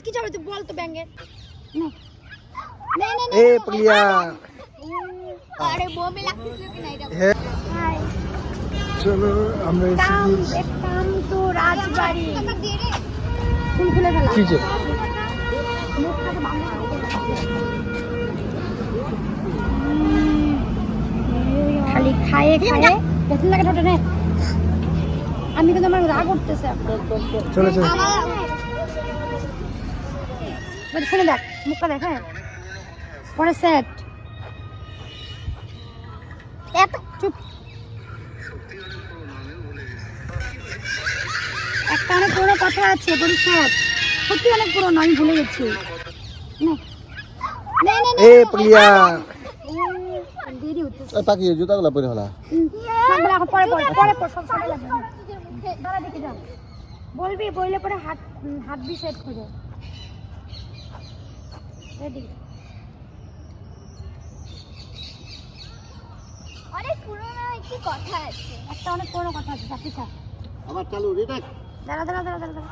হাত কি তুই বল তো ব্যাঙ্গের নে। নে নে এ প্রিয়া। আরে বমি লাগতেছিল কি না এটা চলো আমরা এসেছি তো রাজবাড়ি। ফুল খুলে ফেলা। কি যে? খালি খায়ে খায়ে। বেতন লাগে ঠোঁটে আমি কিন্তু আমার রাগ উঠতেছে। চলো চলো। বলি শুনে দেখ মুখটা দেখ হ্যাঁ? পরে সেট এত চুপ। একটা অনেক পুরো কথা আছে বলি সেট সত্যি অনেক পুরনো আমি ভুলে গেছি। এ প্রিয়া। উম, দেরি হচ্ছে। তাকিয়ে জুতাগুলো পরে হলা পরে পরে পরে পরে সব সময় লাগবে। দাঁড়া দেখে যা বলবি বইলে পরে হাত হাত বি সেট করে। রেডি অনেক পুরোনো একটি কথা আছে। একটা অনেক পুরোনো কথা আছে চাকরি চা আবার চালু রেটা দাঁড়া দাঁড়া দাঁড়া দাঁড়া দাঁড়া।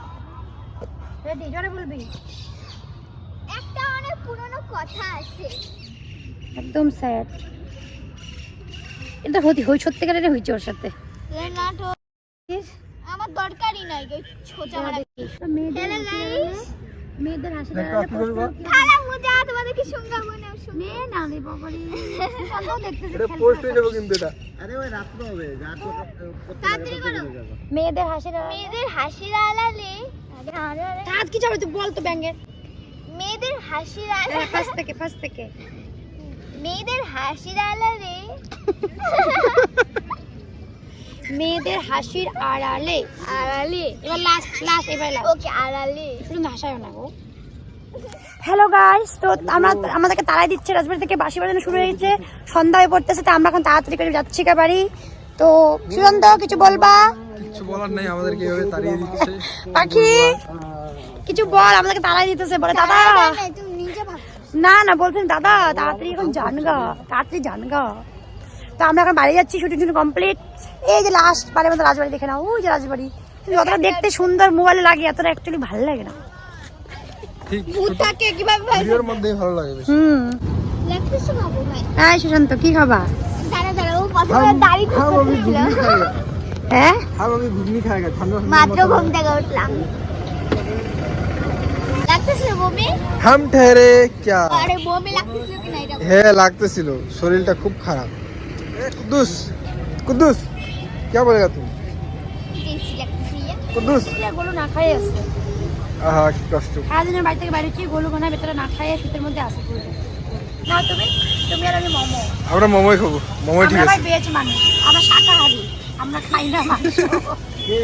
রেডি জোরে বলবি? একটা অনেক পুরোনো কথা আছে। একদম স্যাড এটা হতি হই সত্যিকারের হইছে ওর সাথে। আমার দরকারই নাই গো ছোটা মারা মেয়েদের Hello মেয়েদের হাসি দেখো, কি বলব? মুজা তোমাদেরকে সঙ্গে নে না রে বাবারি সুন্দর দেখতেছে এটা পোস্ট হয়ে যাবে কিন্তু এটা। আরে ওই রাত্রে হবে যা করো। মেয়েদের হাসির মেয়েদের হাসির আড়ালে আরে আরে আরে। হাত কি চাবি তুই বল তো ব্যাঙ্গের মেয়েদের হাসির আড়ালে ফার্স্ট থেকে ফার্স্ট থেকে। মেয়েদের হাসির আড়ালে মেয়েদের হাসির আড়ালে। আড়ালে? এবার লাস্ট লাস্ট এবার লাস্ট ওকে আড়ালে। শুধু হাসায় না গো। হ্যালো গাইস তো আমরা আমাদেরকে তাড়াই দিচ্ছে। রাজবাড়ি থেকে বাসি বাজানো শুরু হয়েছে সন্ধ্যা হয়ে পড়তেছে তো আমরা এখন তাড়াতাড়ি করে যাচ্ছি কা বাড়ি। তো সুজন্ত কিছু বলবা? কিছু বলার নেই আমাদেরকে এভাবে তাড়িয়ে দিচ্ছে। পাখি কিছু বল আমাদেরকে তাড়াই দিতেছে। বলে দাদা! নাই, তুমি নিজে ভাব না না বলছেন দাদা তাড়াতাড়ি এখন জানগা তাড়াতাড়ি জানগা তো আমরা এখন বাড়ি যাচ্ছি শুটিং শুটিং কমপ্লিট এই যে লাস্ট বারে মতো রাজবাড়ি দেখে নাও ওই যে রাজবাড়ি। যতটা দেখতে সুন্দর মোবাইলে লাগে এতটা অ্যাকচুয়ালি ভালো লাগে না। হ্যাঁ, সুশান্ত কি হ্যাঁ? হ্যাঁ লাগতেছিল। শরীরটা খুব খারাপ। কুদ্দুস কুদ্দুস क्या बोलेगा तुम টেস্টি লাগতেছিল কুদ্দুস গোলু না খাই আছে আহা কি কষ্ট সারাদিনের বাড়ি থেকে বাইরে গোলু গোনা ভেতরে না খাইয়ে শীতের মধ্যে আসে পুরো না তুমি তুমি আর আমি মোমো আমরা মোমোই খাবো মোমোই ঠিক আমরা ভাই আছে ভেজ মানুষ আমরা শাকাহারি আমরা খাই না মাংস কে